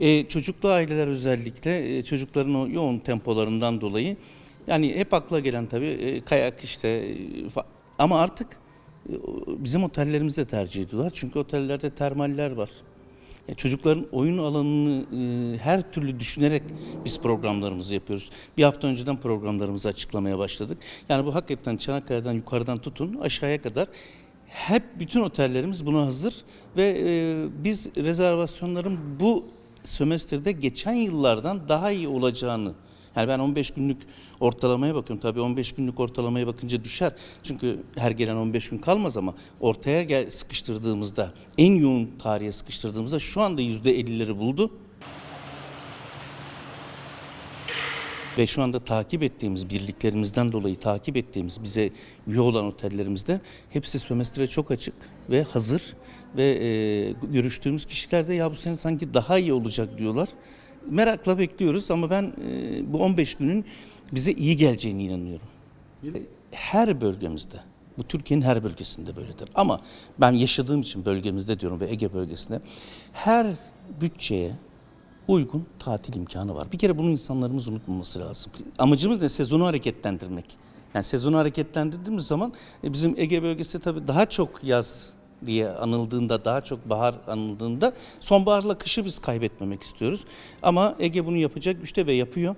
E, çocuklu aileler özellikle e, çocukların o yoğun tempolarından dolayı yani hep akla gelen tabii e, kayak işte e, ama artık e, bizim otellerimizi de tercih ediyorlar. Çünkü otellerde termaller var. E, Çocukların oyun alanını e, her türlü düşünerek biz programlarımızı yapıyoruz. Bir hafta önceden programlarımızı açıklamaya başladık. Yani bu hakikaten Çanakkale'den yukarıdan tutun aşağıya kadar hep bütün otellerimiz buna hazır ve e, biz rezervasyonların bu sömestrde geçen yıllardan daha iyi olacağını yani ben 15 günlük ortalamaya bakıyorum. Tabii 15 günlük ortalamaya bakınca düşer. Çünkü her gelen 15 gün kalmaz ama ortaya gel sıkıştırdığımızda, en yoğun tarihe sıkıştırdığımızda şu anda %50'leri buldu. Ve şu anda takip ettiğimiz birliklerimizden dolayı takip ettiğimiz bize üye olan otellerimizde hepsi sömestre çok açık ve hazır ve e, görüştüğümüz kişiler de ya bu sene sanki daha iyi olacak diyorlar. Merakla bekliyoruz ama ben e, bu 15 günün bize iyi geleceğine inanıyorum. Her bölgemizde, bu Türkiye'nin her bölgesinde böyledir. Ama ben yaşadığım için bölgemizde diyorum ve Ege bölgesinde her bütçeye uygun tatil imkanı var. Bir kere bunu insanlarımız unutmaması lazım. Amacımız ne? Sezonu hareketlendirmek. Yani sezonu hareketlendirdiğimiz zaman e, bizim Ege bölgesi tabii daha çok yaz diye anıldığında, daha çok bahar anıldığında sonbaharla kışı biz kaybetmemek istiyoruz. Ama Ege bunu yapacak güçte ve yapıyor.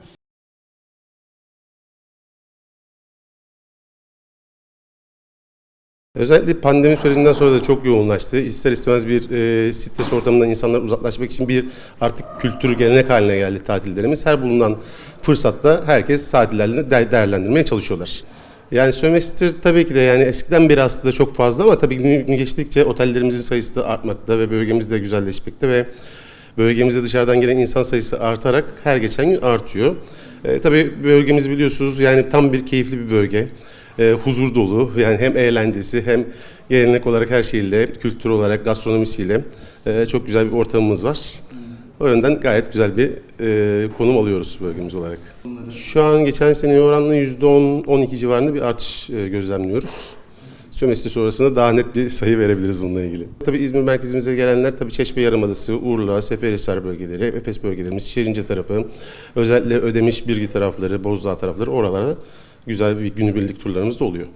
Özellikle pandemi sürecinden sonra da çok yoğunlaştı. İster istemez bir e, stres ortamından insanlar uzaklaşmak için bir artık kültür gelenek haline geldi tatillerimiz. Her bulunan fırsatta herkes tatillerini de- değerlendirmeye çalışıyorlar. Yani sömestr tabii ki de yani eskiden beri aslında çok fazla ama tabii gün, geçtikçe otellerimizin sayısı da artmakta ve bölgemiz de güzelleşmekte ve bölgemize dışarıdan gelen insan sayısı artarak her geçen gün artıyor. E, tabii bölgemiz biliyorsunuz yani tam bir keyifli bir bölge. E, huzur dolu yani hem eğlencesi hem gelenek olarak her şeyle, kültür olarak gastronomisiyle e, çok güzel bir ortamımız var. O yönden gayet güzel bir e, konum alıyoruz bölgemiz olarak. Şu an geçen seneye oranla %10-12 civarında bir artış e, gözlemliyoruz. Sömestr sonrasında daha net bir sayı verebiliriz bununla ilgili. Tabii İzmir merkezimize gelenler tabii Çeşme Yarımadası, Urla, Seferihisar bölgeleri, Efes bölgelerimiz, Şirince tarafı, özellikle Ödemiş, Birgi tarafları, Bozdağ tarafları oralara güzel bir günübirlik turlarımız da oluyor.